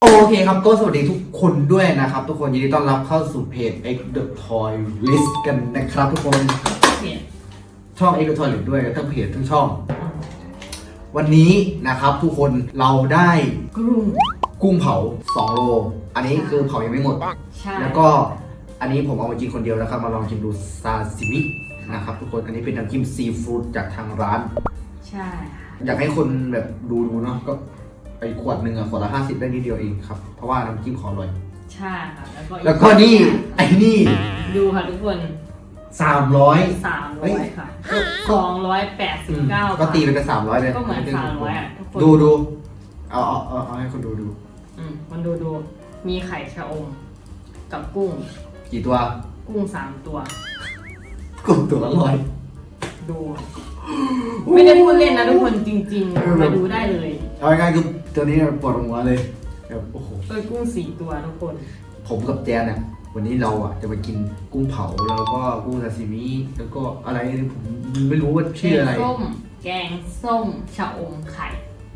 โอเคครับก็สวัสดีทุกคนด้วยนะครับ ทุกคนยินดีต้อนรับเข้าสู่เพจ X The Toy List กันนะครับ ทุกคนเปลี่ยนช่อง X The Toy List ด้วยทั้งเพจทั้งช่อง วันนี้นะครับทุกคนเราได้กรุงกุ้งเผา 2 โล อันนี้คือเผายังไม่หมด ใช่แล้วก็อันนี้ผมเอามากินคนเดียวนะครับ มาลองชิมดูซาซิมินะครับทุกคนอันนี้เป็นน้ำจิ้มซีฟู้ดจากทางร้าน ใช่ค่ะอยากให้คนแบบดูดูเนาะก็ ไปขวดหนึ่งอะขวดละห้าสิบได้นิดเดียวเองครับ เพราะว่าน้ำจิ้มขออร่อย ใช่ค่ะ แล้วก็แล้วก็นี่ไอ้นี่ดูค่ะทุกคนสามร้อย สามร้อยค่ะสองร้อยแปดสิบเก้าก็ตีไปเป็นสามร้อยเลยก็เหมือนสามร้อยอะทุกคนดูดูเอาเอาเอาเอาให้คนดูดู อืมมันดูดูมีไข่ชะอม กับกุ้ง กี่ตัวกุ้งสามตัวกุ้งตัวละร้อย ดู ไม่ได้พูดเล่นนะทุกคนจริงเออๆมาดูได้เลย เอาง่ายๆคือ ตัวนี้ปวดหัวเลยแบบโอ้โหเอ้ยกุ้งสี่ตัวทุกคน ผมกับแจนเนี่ยวันนี้เราอะจะไปกินกุ้งเผาแล้วก็กุ้งซาซิมิแล้วก็อะไรผมไม่รู้ว่าชื่ออะไร แกงส้ม แกงส้มชะอมไข่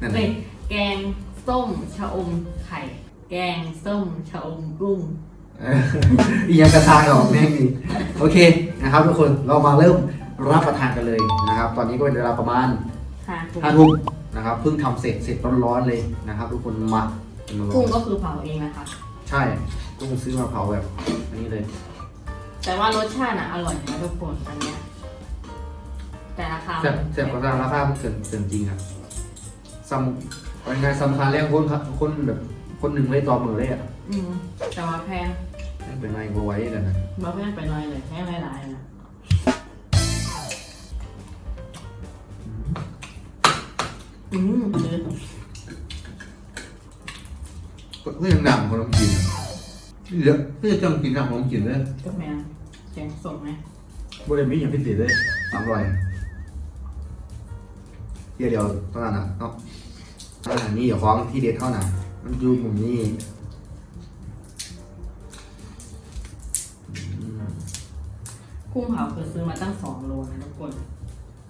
นั่นแหเอ้ละยแกงส้มชะอมไข่ แกงส้มชะอมกุ้ง เอออีกอย่างกระทางออกแม่งอีกโอเคนะครับทุกคนเรามาเริ่มรับประทานกันเลยนะครับ ตอนนี้ก็เป็นเวลาประมาณค่ะกุ้งห้าทุ่ม นะครับเพิ่งทำเสร็จเสร็จร้อนๆเลยนะครับ ทุกคนมามาลอกุ้งงก็คือเผาเองนะคะ ใช่กุ้งซื้อมาเผาแบบอันนี้เลย แต่ว่ารสชาติน่ะอร่อยนะทุกคนอันเนี้ยแต่ราคาแซ่บแซ่บกว่าราคาเกินเกินจริงครับซ้ำเป็นไงสำคัญแรกคนครับคนแบบคนหนึ่งเลยต่อมือเลยอะอืมแต่ว่าแพงไม่เป็นไรก็ไว้กันนะมาแพงไปหน่อยเลยแพงหลายๆนะ อืมเนื้อก็ยังดังคนต้องกินอะเยอะที่จะต้องกินดังคนต้องกินเลยก็แพงแกงส้มไหมบริเวณนี้อย่างพิเศษเลยสามร้อยเดียวเดียวเท่านั้นนะเนาะอาหารนี้อย่าคล้องที่เด็ดเท่านั้นมันอยู่มุมนี้อืมกุ้งเผาคือซื้อมาตั้งสองโลนะทุกคน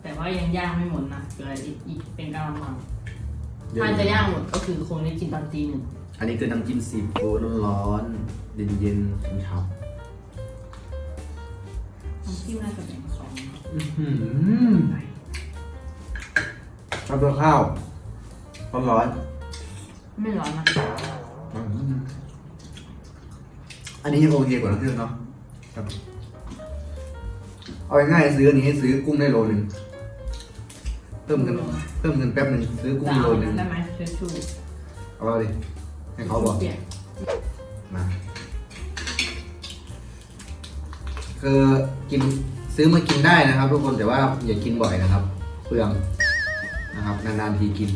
แต่ว่ายังย่างไม่หมดนะเหลืออีกอีกเป็นกะละมังถ้าจะย่างหมดก็คือคงได้กินตอนตีหนึ่งอันนี้คือน้ำจิ้มซีฟู้ดร้อนๆเย็นๆช้ำน้ำจิ้มน่าจะเป็นสองๆอื้อหือชอบตัวข้าวร้อนไม่ร้อนนะๆอื้อหืออันนี้ยังโอเคกว่าน้ำจิ้มเนาะครับเอาง่ายๆซื้ออันนี้ซื้อกุ้งได้โลหนึ่ง เพิ่มเงินเพิ่มเงินแป๊บหนึ่งซื้อกุ้งจะโลเอาหนึ่งได้ไหมเชฟชูเอาไปดิให้เขาบอกเปลี่ยนมาคือกินซื้อมากินได้นะครับ ทุกคนแต่ว่าอย่ากินบ่อยนะครับเปลืองนะครับนานๆทีกิน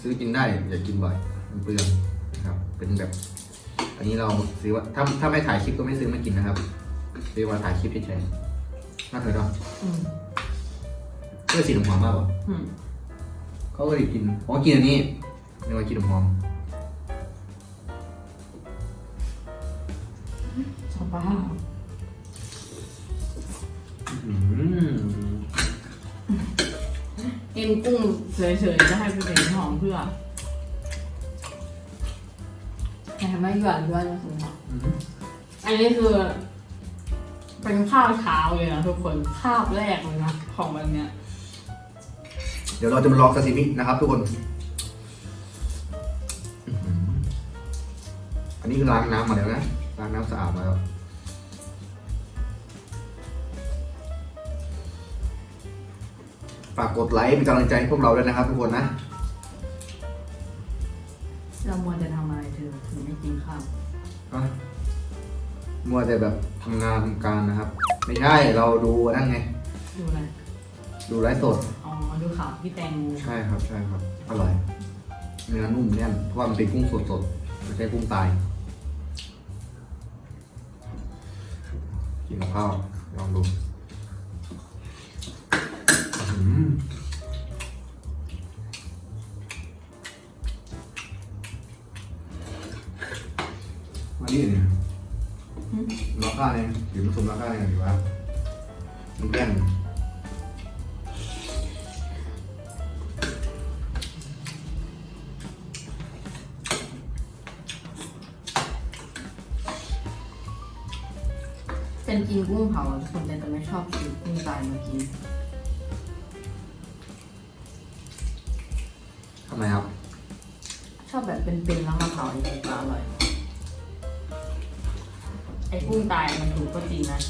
ซื้อกินได้ อย่ากินบ่อยมันเปลืองนะครับ เป็นแบบ อันนี้เราซื้อว่าถ้าถ้าไม่ถ่ายคลิปก็ไม่ซื้อมากินนะครับซื้อมาถ่ายคลิปเฉยๆน่าเถอะเนาะอืม เพื่อสีน้ำหอมมากกว่าอืมเขาก็เลยกินอ๋อกินอันนี้ไม่ว่ากินน้ำหอมชอบบ้าอืมกินกุ้งเฉยๆจะให้ไปเป็นหอมเพื่อแต่ไม่หย่อนด้วยนะคุณหมออืมอันนี้คือ เป็นข้าวเช้าเลยนะทุกคนข้าวแรกเลยนะของวันเนี้ย เดี๋ยวเราจะมาลองซาซิมินะครับทุกคนอื้อหืออันนี้คือล้างน้ำมาแล้วนะ ล้างน้ำสะอาดมาแล้วฝากกดไลค์เป็นกำลังใจให้พวกเราด้วยนะครับทุกคนนะ เรามัวจะทำอะไรเธอถึงไม่กินข้าวอะมัวแต่แบบทำงานทำการนะครับ ไม่ใช่เราดูนั่นไง ดูอะไร ดูไลฟ์สดอ๋อ ดูข่าวพี่แตงโมใช่ครับใช่ครับอร่อยเนื้อนุ่มแน่นเพราะว่ามันเป็นกุ้งสดๆไม่ใช่กุ้งตายกินกับข้าวลองดูอื้อหือมาดิเนี่ยล็อกก้าเนี่ยอยู่ผสมล็อกก้าเนี่ยอยู่ว่ามันแก้มเกินกุ้งเผาทุกคนแต่จะไม่ชอบกินกุ้งตายมากิน ทำไมครับ ชอบแบบเป็นๆแล้วมาเผาเองก็อร่อย ไอ้กุ้งตายมันถูกก็จริงนะ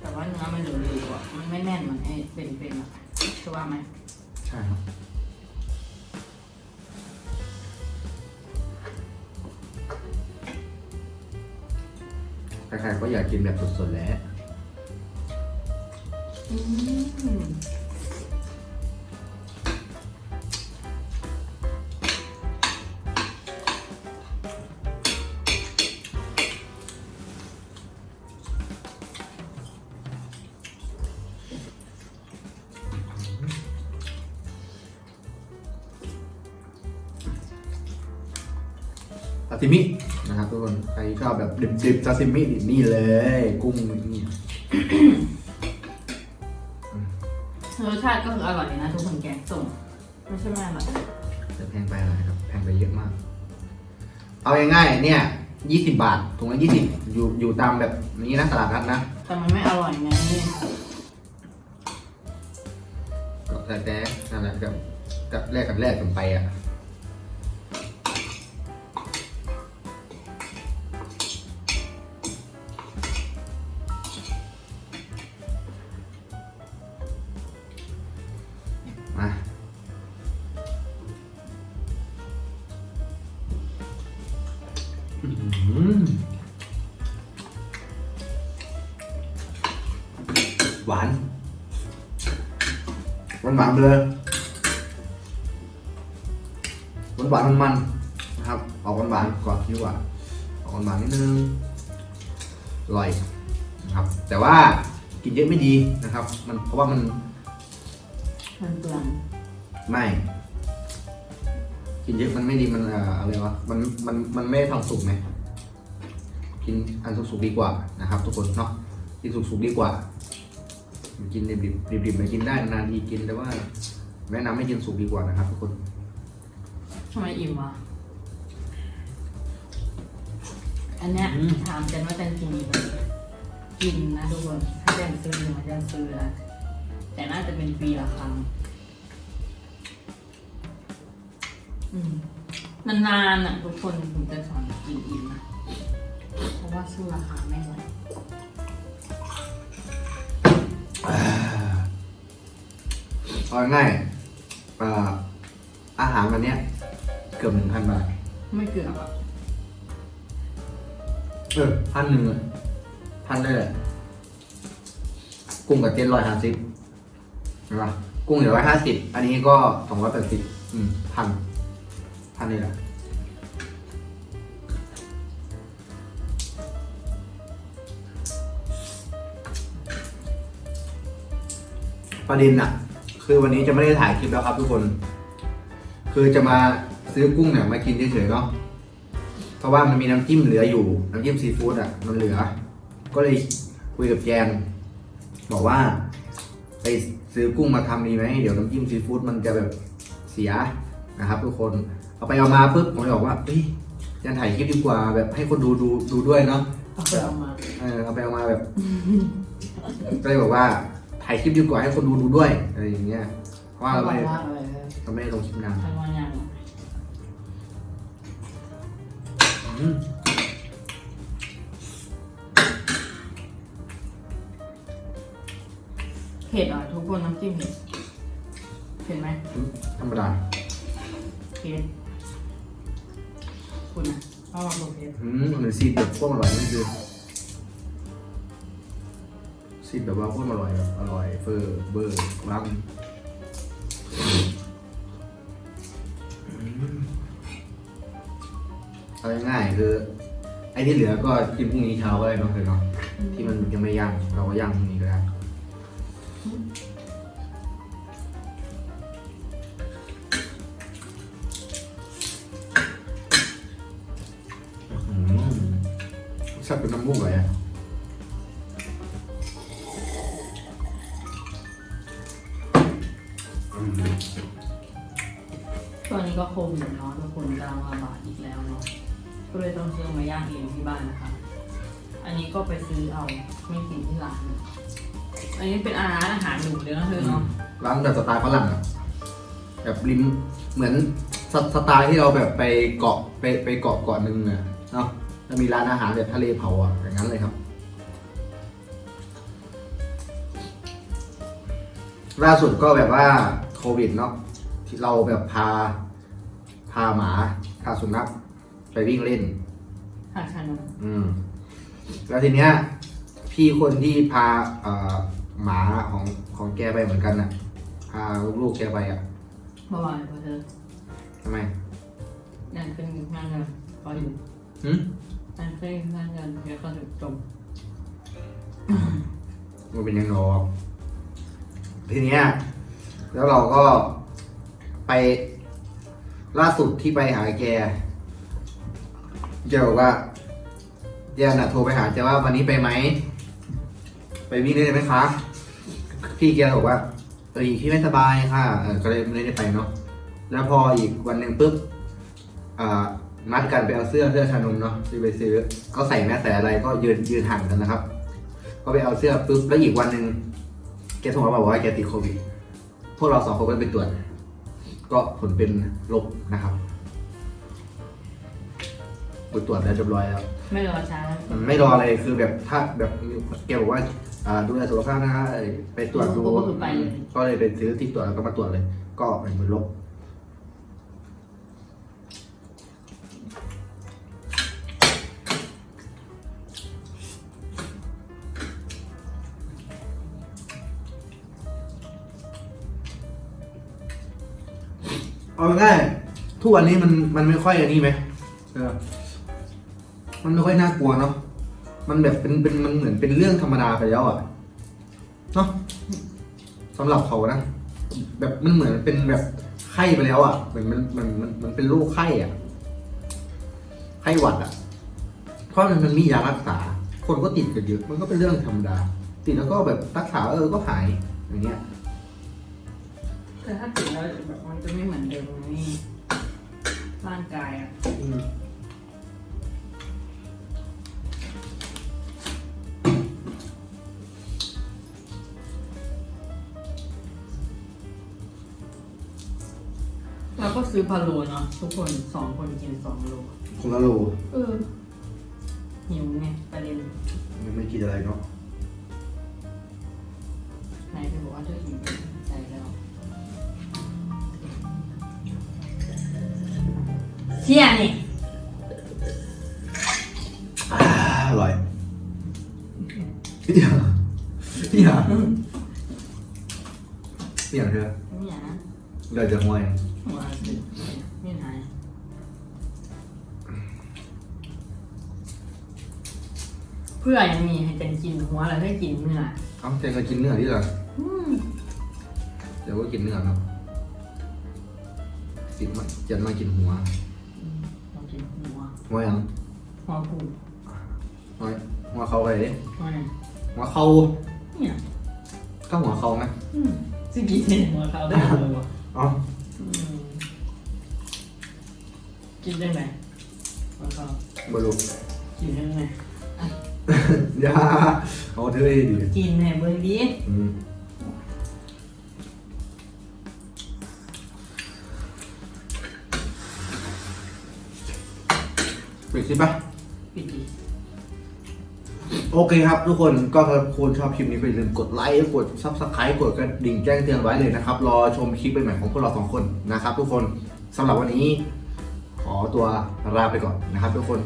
แต่ว่าเนื้อมันเหลือๆอะมันไม่แน่นเหมือนไอ้เป็นๆอะใช่ว่าไหม ใช่ครับ ใครๆก็อยากกินแบบสดๆแหล้วอืมซาซิมิ นะครับทุกคนใครชอบแบบดิบๆซาซิมินี่เลย กุ้งนี่รสชาติก็คืออร่อยนะทุกคนแกงส้มไม่ใช่ไม่อร่อยแต่แพงไปอะไรครับ แพงไปเยอะมาก เอาง่ายๆเนี่ยยี่สิบบาทถุงละยี่สิบอยู่อยู่ตามแบบนี้นะตลาดนัดนะแต่มันไม่อร่อยไงก็แต่แต่นั่นแหละกับกับแรกกับแรกกันไปอะ หือหวานหวานหวานๆไปเลยหวานหวานมันมันๆนะครับ ออกหวานหวานๆก่อนดีกว่าออกหวานหวานๆนิดนึงอร่อยนะครับ แต่ว่ากินเยอะไม่ดีนะครับ มันเพราะว่ามัน มันเปลืองไม่ กินเยอะมันไม่ดีมันเอ่ออะไรวะมันมันมันไม่ทำสุกไหมกินอันสุกๆดีกว่านะครับ ทุกคนเนาะกินสุกๆดีกว่า กินดิบๆดิบๆไปกินได้นานทีกินแต่ว่าแนะนำให้กินสุกดีกว่านะครับ ทุกคนทำไมอิ่มวะอันเนี้ยอืมถามกันว่าแตนกินดีไหมกินนะทุกคนถ้าแตนซื้อมาแตนซื้อนะแต่น่าจะเป็นปีละครั้ง นานๆอะทุกคนถึงจะสั่งกินอิ่มนะเพราะว่าสู้ราคาไม่ไหวเอาง่ายๆเอ่ออาหารวันเนี้ยเกือบหนึ่งพันบาท ไม่เกือบอะเออพันหนึ่งอะพันได้เลยกุ้งกับเจ็ดร้อยห้าสิบเห็นปะกุ้งเหลือร้อยห้าสิบอันนี้ก็สองร้อยแปดสิบอืมพัน พันนี่แหละประเด็นอะคือวันนี้จะไม่ได้ถ่ายคลิปแล้วครับทุกคน คือจะมาซื้อกุ้งเนี่ยมากินเฉยๆเนาะเพราะว่ามันมีน้ำจิ้มเหลืออยู่ น้ำจิ้มซีฟู้ดอะมันเหลือ ก็เลยคุยกับแจนบอกว่าไปซื้อกุ้งมาทำดีไหมเดี๋ยวน้ำจิ้มซีฟู้ดมันจะแบบเสียนะครับทุกคน เอาไปเอามาปุ๊บผมเลยบอกว่าเฮ้ยแจนถ่ายคลิปดีกว่าแบบให้คนดูดูดูด้วยเนาะเอาไปเอามาเออเอาไปเอามาแบบก็เลยบอกว่าถ่ายคลิปดีกว่าให้คนดูดูด้วยอะไรอย่างเงี้ยเพราะว่าอเราร่อไม่ยได้มากเลยเราไม่ได้ลงคลิปนานทำมาอย่างอืมเผ็ดอะทุกคนน้ำจิ้มเผ็ดเห็นไหมธรรมดาเผ็ด คุณนะเอาลงดูเผ็ดอืมเหมือนซีดแบบพวกอร่อยนี่คือซีดแบบว่าพวกอร่อยแบบอร่อยเฟอร์เบอร์รังเอาง่ายๆคือ ไอ้ที่เหลือก็กินพรุ่งนี้เช้าก็ได้เนาะเลยเนาะที่มันยังไม่ย่างเราก็ย่างพรุ่งนี้ก็ได้ เป็นน้ำมูกเลยอะอืมตอนนี้ก็โควิดเนาะทุกคนกำลังระบาดอีกแล้วเนาะก็เลยต้องซื้อมาย่างเองที่บ้านนะคะ อันนี้ก็ไปซื้อเอาไม่กินที่ร้านอันนี้เป็นอาหารอาหารหนูเลยนะเธอเนาะร้านแบบสไตล์ฝรั่งอะแบบริมเหมือนสสไตล์ที่เราแบบไปเกาะไปไปเกาะเกาะหนึ่งอะเนาะ แล้วมีร้านอาหารแบบทะเลเผาอะอย่างนั้นเลยครับ ล่าสุดก็แบบว่าโควิดเนาะที่เราแบบพา พาหมา พาสุนัขไปวิ่งเล่น หาดขนมอืม แล้วทีเนี้ย พี่คนที่พาเอ่อหมาของของแกไปเหมือนกันน่ะ พาลูกๆแกไปอะเมื่อวานพอเธอทำไม นั่นเป็นงานเงินพออยู่หื มนั่นเป็นงานเงินแล้วก็จบมันเป็นยังนอกทีเนี้ย แล้วเราก็ไปล่าสุดที่ไปหาแกแกบอกว่าแกน่ะโทรไปหาแกว่าวันนี้ไปไหม ไปวิ่งได้ไหมคะ พี่แกบอกว่าเออพี่ไม่สบายค่ะเออก็เลยไม่ได้ไปเนาะ แล้วพออีกวันหนึ่งปุ๊บอ่า นัดกันไปเอาเสื้อเสื้อชานมเนาะที่ไปซื้อก็ใส่แมสใส่อะไรก็ยืนยืนห่างกันนะครับ ก็ไปเอาเสื้อปุ๊บแล้วอีกวันหนึ่งแกโทรมาบอกว่าแกติดโควิดพวกเราสองคนก็ไปตรวจก็ผลเป็นลบนะครับไปตรวจแล้วเรียบร้อยแล้วไม่รอช้ามันไม่รออะไรคือแบบถ้าแบบแกบอกว่าอ่าดูแลสุขภาพนะเอ้ยไปตรวจดูก็คือไปเลยก็เลยไปซื้อที่ตรวจแล้วก็มาตรวจเลย ก็เป็นผลลบ วันนี้มันมันไม่ค่อยอันนี้ไหมเออมันไม่ค่อยน่ากลัวเนาะมันแบบเป็นเป็นมันเหมือนเป็นเรื่องธรรมดาไปแล้วอะเนาะสำหรับเขานะแบบมันเหมือนเป็นแบบไข้ไปแล้วอะเหมือนมันมันมันมันเป็นโรคไข้อะไข้หวัดอะเพราะมันมันมียารักษา คนก็ติดกันเยอะมันก็เป็นเรื่องธรรมดา ติดแล้วก็แบบรักษาเออก็หายอย่างเงี้ยแต่ถ้าติดแล้วแบบมันจะไม่เหมือนเดิมไง ร่างกายอะอืมเราก็ซื้อพาโลเนาะทุกคนสองคนกินสองโล คนละโลเออหิวไงประเด็น ยังไม่กินอะไรเนาะ เชี่ยนี่อ่าอร่อยพี่อย่างพี่อย่างพี่อย่างเธอไม่อยากนะเดินจะห่วยหัวสิไม่หายเพื่อยังมีให้เป็นกินหัวแล้วได้กินเนื้อเอ้าแกก็กินเนื้อที่เหรออืมเดี๋ยวก็กินเนื้อเนาะกินมาเจันมากินหัวเรากิน หัวหัวยังหัวผูหัวหัวเขาไปดิหัวไหนหัวเขาเนี่ยก็หัวเขาไหมอืมสิกินหัวเขาได้เลยวะเอ๋ออืมกินได้ไหมหัวเขาบรูกินได้ไหมอย่าเอาเธอให้ดีกินแหน่เบอร์ดีอืม ปิดสิปะปิดดีโอเคครับทุกคนก็ถ้าคุณชอบคลิปนี้ก็อย่าลืมกดไลค์กดซับสไครต์กดกระดิ่งแจ้งเตือนไว้เลยนะครับ รอชมคลิปใหม่ๆของพวกเราสองคนนะครับ ทุกคนสำหรับวันนี้ ขอตัวลาไปก่อนนะครับ ทุกคน